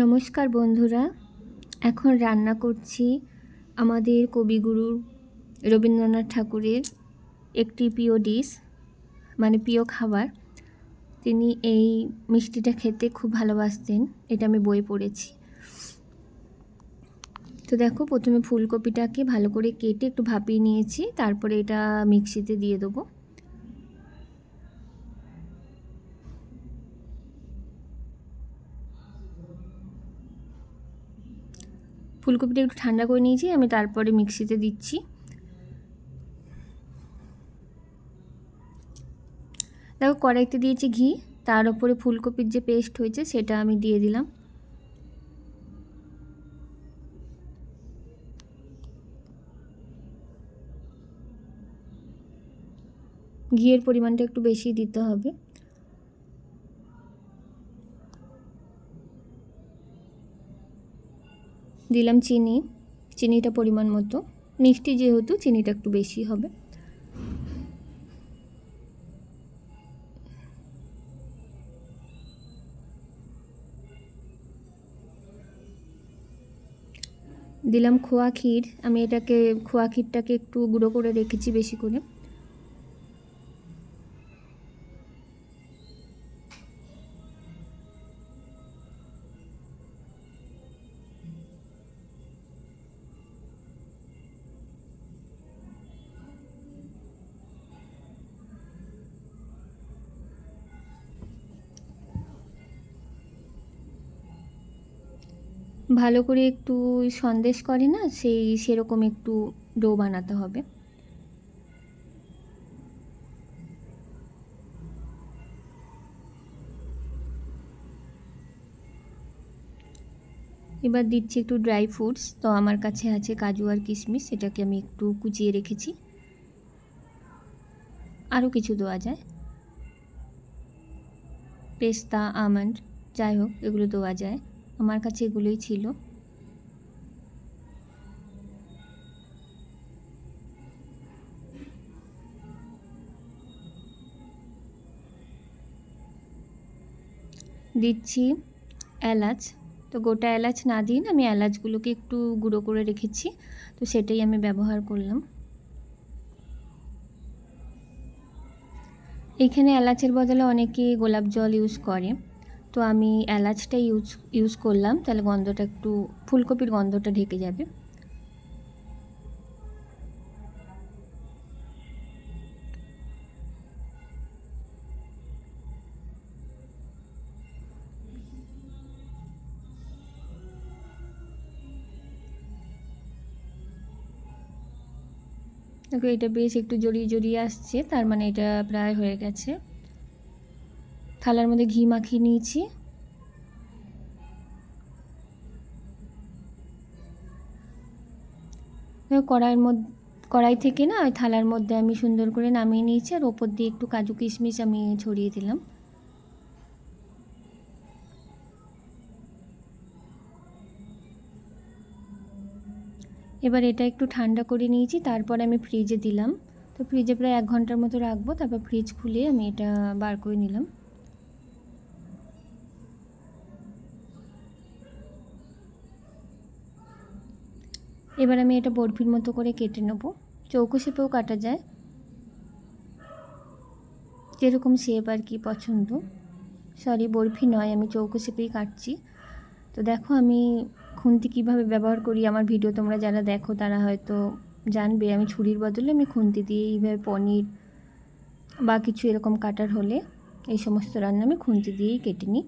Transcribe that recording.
নমস্কার বন্ধুরা, এখন রান্না করছি আমাদের কবিগুরু রবীন্দ্রনাথ ঠাকুরের একটি প্রিয় ডিশ মানে প্রিয় খাবার। তিনি এই মিষ্টিটা খেতে খুব ভালোবাসতেন, এটা আমি বই পড়েছি। তো দেখো, প্রথমে ফুলকপিটাকে ভালো করে কেটে একটু ভাপিয়ে নিয়েছি, তারপরে এটা মিক্সিতে দিয়ে দেবো। ফুলকপিটা একটু ঠান্ডা করে নিয়েছি, আমি তারপরে মিক্সিতে দিচ্ছি। দেখো কড়াইতে দিয়েছি ঘি, তার উপরে ফুলকপির যে পেস্ট হয়েছে সেটা আমি দিয়ে দিলাম। ঘিয়ের পরিমাণটা একটু বেশি দিতে হবে। দিলাম চিনি। চিনিটা পরিমাণ মতো। মিষ্টি যেহেতু, চিনিটা একটু বেশি হবে। দিলাম খোয়া ক্ষীর। আমি এটাকে, খোয়া ক্ষীরটাকে একটু গুঁড়ো করে রেখেছি বেশি করে। ভালো করে একটু সন্দেশ করে না, সেই সেরকম একটু ডো বানাতে হবে। এবার দিচ্ছি একটু ড্রাই ফ্রুটস তো আমার কাছে আছে কাজু আর কিশমিশ, সেটাকে আমি একটু কুচিয়ে রেখেছি। আরও কিছু দেওয়া যায়। পেস্তা, আমন্ড, যাই হোক, এগুলো দেওয়া যায়। আমার কাছে এগুলোই ছিল। দিচ্ছি এলাচ। তো গোটা এলাচ না দিন আমি এলাচগুলোকে একটু গুঁড়ো করে রেখেছি। তো সেটাই আমি ব্যবহার করলাম। এখানে এলাচের বদলে অনেকে গোলাপ জল ইউজ করে। তো আমি এলাচটা ইউজ ইউজ করলাম, তাহলে গন্ধটা একটু, ফুলকপির গন্ধটা ঢেকে যাবে। দেখো, এটা বেশ একটু জড়িয়ে জড়িয়ে আসছে, তার মানে এটা প্রায় হয়ে গেছে। থালার মধ্যে ঘি মাখিয়ে নিয়েছি। কড়াইয়ের মধ্যে কড়াই থেকে না ওই থালার মধ্যে আমি সুন্দর করে নামিয়ে নিয়েছি আর ওপর দিয়ে একটু কাজু কিশমিশ আমি ছড়িয়ে দিলাম। এবার এটা একটু ঠান্ডা করে নিয়েছি, তারপর আমি ফ্রিজে দিলাম। তো ফ্রিজে প্রায় এক ঘণ্টার মতো রাখব, তারপর ফ্রিজ খুলে আমি এটা বার করে নিলাম। এবার আমি এটা বরফির মতো করে কেটে নেব। চৌকো শেপেও কাটা যায়। যেরকম শেপ আর কি পছন্দ। সরি বরফি নয়, আমি চৌকো শেপেই কাটছি। তো দেখো, আমি খুন্তি কীভাবে ব্যবহার করি আমার ভিডিও তোমরা যারা দেখো তারা হয়তো জানবে। আমি ছুরির বদলে আমি খুন্তি দিয়ে এইভাবে পনির বা কিছু এরকম কাটার হলে এই সমস্ত রান্না আমি খুন্তি দিয়েই কেটে নিই।